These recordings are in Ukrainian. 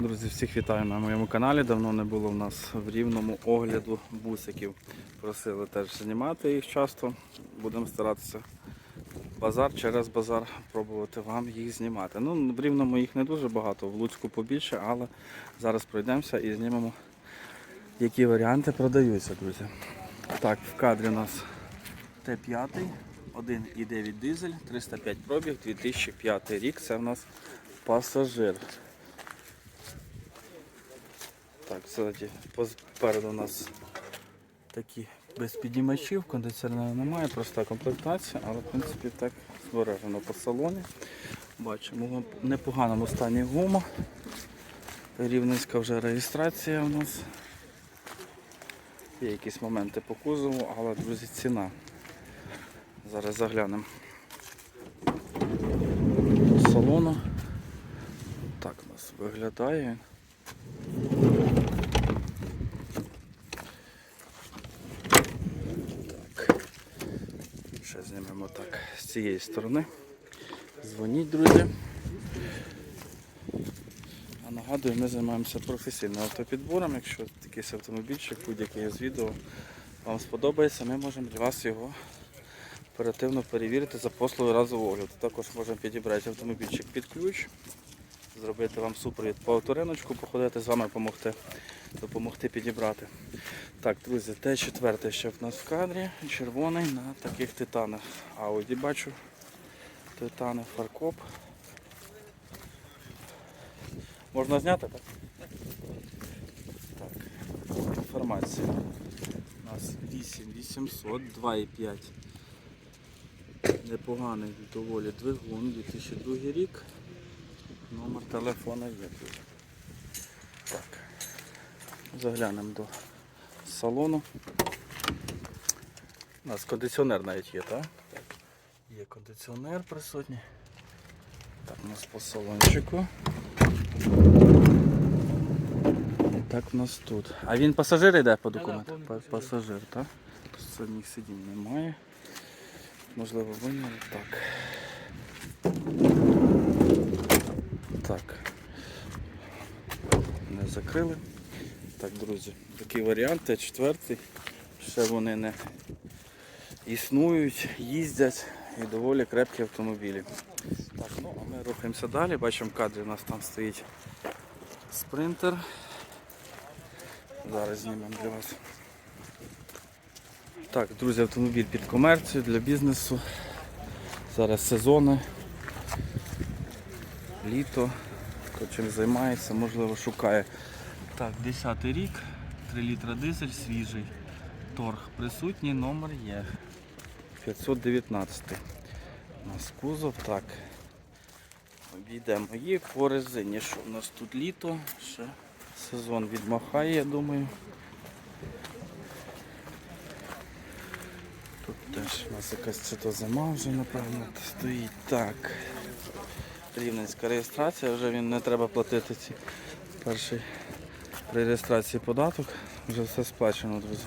Друзі, всіх вітаю на моєму каналі. Давно не було в нас в рівному огляду бусиків. Просили теж знімати їх часто. Будемо старатися базар через базар пробувати вам їх знімати. Ну, в рівному їх не дуже багато, в Луцьку побільше, але зараз пройдемося і знімемо, які варіанти продаються, друзі. Так, в кадрі у нас Т5, 1,9 дизель, 305 пробіг, 2005 рік. Це в нас пасажир. Так, ззаді попереду у нас такі без підіймачів, кондиціонера немає, проста комплектація, але в принципі так збережено по салоні. Бачимо в непоганому стані гума. Рівненська вже реєстрація у нас. Є якісь моменти по кузову, але, друзі, ціна. Зараз заглянемо до салону. Так у нас виглядає. Так. Ще знімемо так цієї сторони. Дзвоніть, друзі. А нагадую, ми займаємося професійним автопідбором. Якщо якийсь автомобільчик, будь-який з відео вам сподобається, ми можемо для вас його оперативно перевірити за послугою разового огляду. Також можемо підібрати автомобільчик під ключ, зробити вам супровід по авториночку, походити з вами допомогти, допомогти підібрати. Так, друзі, Т4 ще в нас в кадрі, червоний на таких титанах. Ауді бачу. Титани, фаркоп. Можна зняти так? Так. Інформація. У нас 8800, 2,5. Непоганий доволі двигун, 2002 рік. Номер телефона є. Так. Заглянемо до салону. У нас кондиціонер навіть є, так? Є кондиціонер присутній. Так, у нас по салончику. І так у нас тут. А він пасажир йде по документах? повний Па- Пасажир, так? Задніх сидінь немає. Можливо, виняли. Так. Так. Не закрили. Так, друзі, такі варіанти. Четвертий. Ще вони не існують, їздять і доволі крепкі автомобілі. Так, ну а ми рухаємося далі. Бачимо кадрі у нас там стоїть спринтер. Зараз знімемо для вас. Так, друзі, автомобіль під комерцію для бізнесу. Зараз сезони. Літо. Хто чим займається, можливо, шукає. Так, 10 рік, 3 літра дизель, свіжий. Торг присутній, номер є. 519. У нас кузов, так. Обійдемо її по резині. Що у нас тут літо? Ще сезон відмахає, я думаю. Тут теж у нас якась чи то зима вже, напевно, стоїть. Так. Рівненська реєстрація, вже він не треба платити ці перший при реєстрації податок. Вже все сплачено, друзі.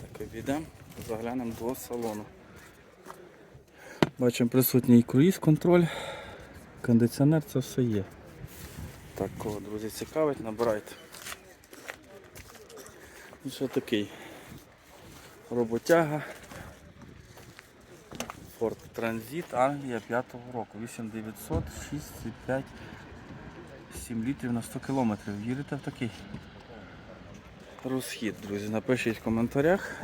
Так, обійдемо, заглянемо до салону. Бачимо присутній круїз контроль, кондиціонер, це все є. Так, кого, друзі, цікавить, набирайте. І ще такий роботяга. Ford Transit Англія 5-го року. 8900, 6,5, 7 літрів на 100 кілометрів. Вірите в такий розхід, друзі? Напишіть в коментарях.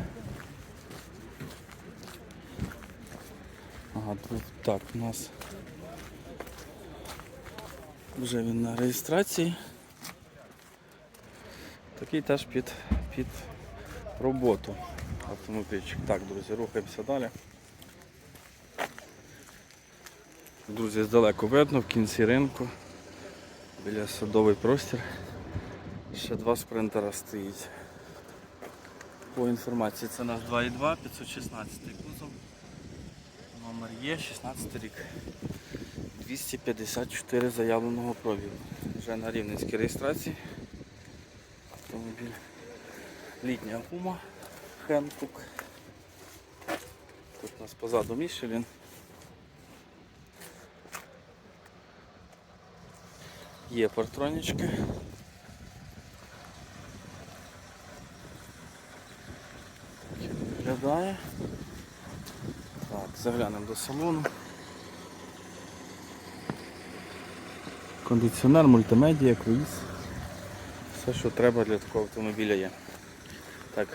Ага, тут так, у нас вже він на реєстрації. Такий теж під, під роботу автомобільчик. Так, друзі, рухаємося далі. Друзі, здалеку видно, в кінці ринку, біля садовий простір. Ще два спринтера стоїть. По інформації це у нас 2,2, 516 кузов. Номер є, 16 рік. 254 заявленого пробігу. Вже на рівненській реєстрації. Автомобіль. Літня гума, Хенкук. Тут у нас позаду Мішелін. Є партронічки. Виглядає. Так, заглянемо до салону. Кондиціонер, мультимедіа, круїз. Все, що треба для такого автомобіля є. Так,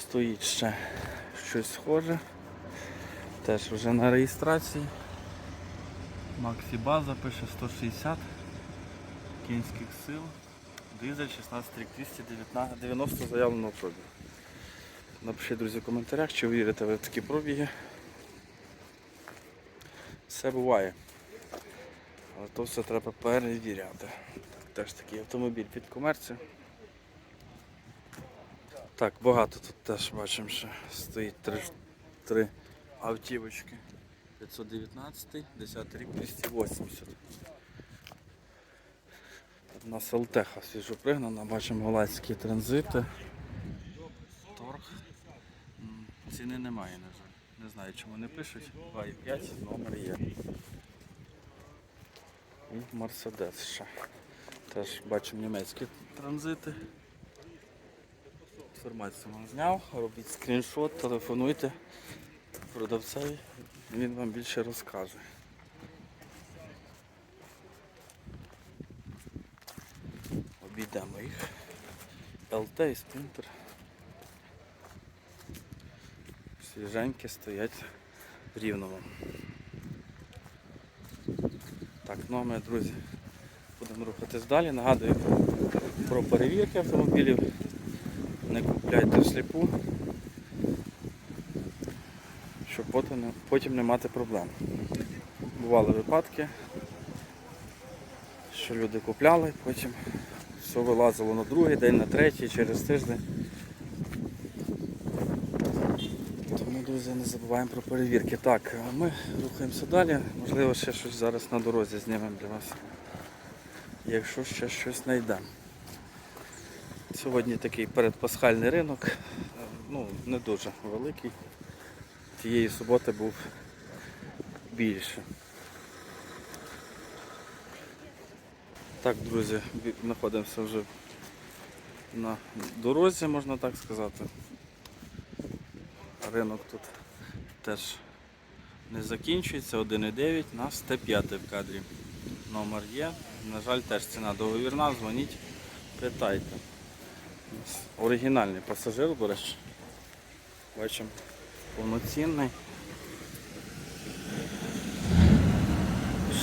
стоїть ще щось схоже. Теж вже на реєстрації. Максі база пише 160 кінських сил. Дизель 16 рік 219 90 заявленого пробігу. Напишіть, друзі, в коментарях, чи вірите ви в такі пробіги. Все буває. Але то все треба перевіряти. Так, теж такий автомобіль під комерцію. Так, багато тут теж бачимо, що стоїть три, три автівочки. 519, 10 рік 280. У нас ЛТХ свіжо пригнана, бачимо голландські транзити. Торг. Ціни немає, на жаль. Не знаю, чому не пишуть. 2,5 номер є. І Мерседес ще. Теж бачимо німецькі транзити. Інформацію вам зняв, робіть скріншот, телефонуйте продавцеві, він вам більше розкаже. Обійдемо їх. ЛТ і спринтер. Свіженькі стоять в рівному. Так, ну а ми, друзі, будемо рухатись далі. Нагадую про перевірки автомобілів. Не купляйте всліпу, щоб потім не мати проблем. Бували випадки, що люди купляли, потім все вилазило на другий день, на третій, через тиждень. Тому, друзі, не забуваємо про перевірки. Так, ми рухаємося далі. Можливо, ще щось зараз на дорозі знімемо для вас. Якщо ще щось знайдемо. Сьогодні такий передпасхальний ринок, ну не дуже великий. Тієї суботи був більше. Так, друзі, знаходимося вже на дорозі, можна так сказати. Ринок тут теж не закінчується, 1,9 на 105 в кадрі. Номер є. На жаль, теж ціна договірна, дзвоніть, питайте. Оригінальний пасажир, до речі. Бачимо повноцінний.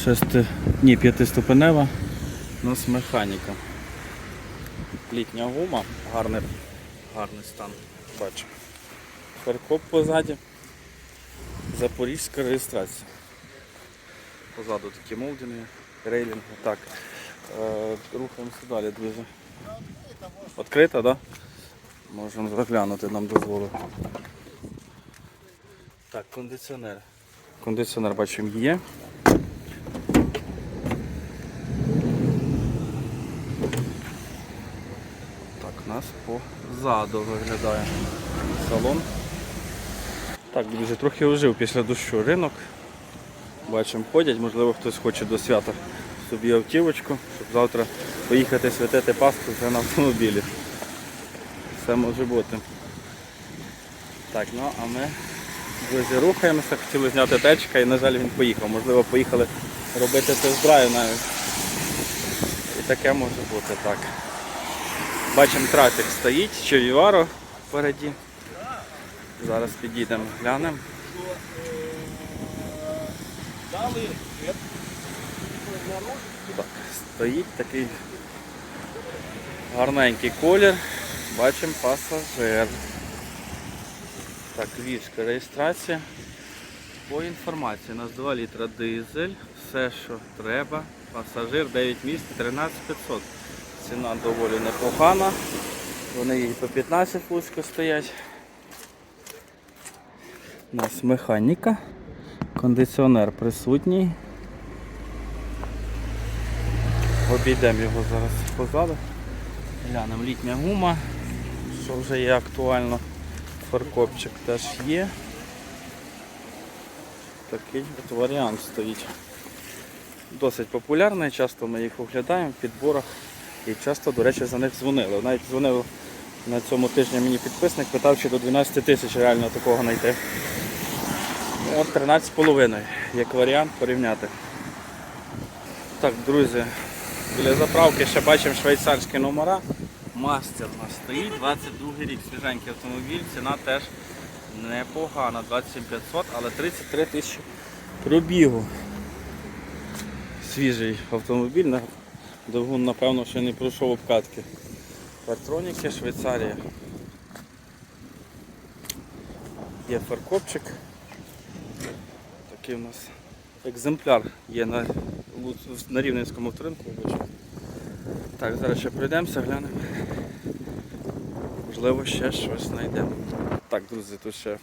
Шести, ні, п'ятиступенева. У нас механіка. Літня гума, гарний, гарний стан. Бачимо. Фаркоп позаді. Запорізька реєстрація. Позаду такі молдинги, рейлінги. Так. Е, рухаємося далі, друзі. Відкрита, так? Да? Можемо заглянути, нам дозволили. Так, кондиціонер. Кондиціонер бачимо є. Так, позаду виглядає салон. Так, друзі, трохи ожив після дощу ринок. Бачимо, ходять, можливо хтось хоче до свята собі автівочку, щоб завтра поїхати святити Пасху вже на автомобілі. Все може бути. Так, ну а ми, друзі, рухаємося, хотіли зняти течка і, на жаль, він поїхав. Можливо, поїхали робити тест-драйв навіть. І таке може бути так. Бачимо, трафік стоїть, Човіваро впереді. Зараз підійдемо, глянемо. Так, стоїть такий гарненький колір. Бачимо пасажир. Так, львівська реєстрація. По інформації, у нас 2 літра дизель, все, що треба. Пасажир 9 місць, 13500. Ціна доволі непогана. Вони її по 15 вузько стоять. У нас механіка, кондиціонер присутній. Обійдемо його зараз позаду. Глянемо літня гума, що вже є актуально. Фаркопчик теж є. Такий от варіант стоїть. досить популярний, часто ми їх оглядаємо в підборах і часто, до речі, за них дзвонили. Навіть дзвонив на цьому тижні мені підписник, питав, чи до 12 тисяч реально такого знайти. От 13,5, як варіант порівняти. Так, друзі, біля заправки ще бачимо швейцарські номера. Мастер у нас стоїть, 22 рік, свіженький автомобіль, ціна теж непогана, 27500, але 33 тисячі пробігу. Свіжий автомобіль, Довгун, напевно, ще не пройшов обкатки. Партроніки, Швейцарія. Є фаркопчик. Такий у нас екземпляр є на, на Рівненському вибачте. Так, зараз ще пройдемося, глянемо. Можливо, ще щось знайдемо. Так, друзі, тут ще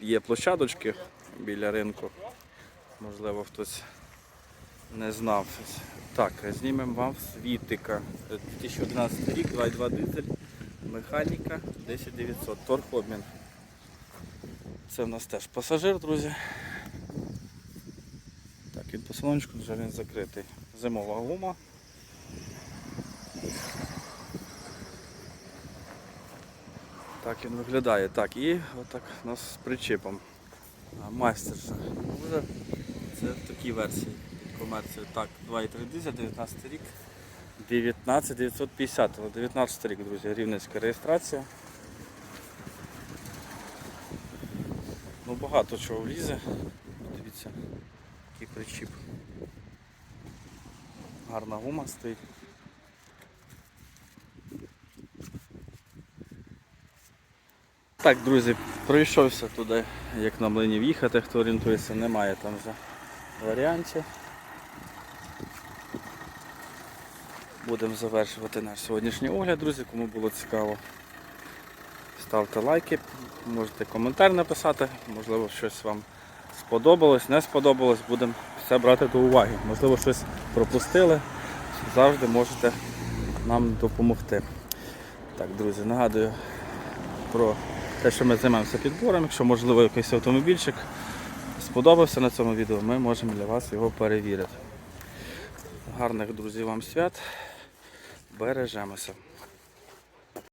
є площадочки біля ринку. Можливо, хтось не знав. Так, знімемо вам світика. 2011 рік, 2.2 дизель, механіка 10900, торг-обмін. Це в нас теж пасажир, друзі. Так, він по салончику вже він закритий. Зимова гума. Так він виглядає. Так, і отак у нас з причіпом. А майстер. Це в такій версії комерцію. Так, 2,3 дизель, 19 рік. 19 950, але 19 рік, друзі, рівненська реєстрація. Ну багато чого влізе. Дивіться, який причіп. Гарна гума стоїть. Так, друзі, пройшовся туди, як на млині в'їхати, хто орієнтується, немає там вже варіантів. Будемо завершувати наш сьогоднішній огляд, друзі, кому було цікаво. Ставте лайки, можете коментар написати, можливо щось вам сподобалось, не сподобалось, будемо все брати до уваги. Можливо, щось пропустили, завжди можете нам допомогти. Так, друзі, нагадую про те, що ми займаємося підбором. Якщо можливо якийсь автомобільчик сподобався на цьому відео, ми можемо для вас його перевірити. Гарних друзів вам свят. Бережемося.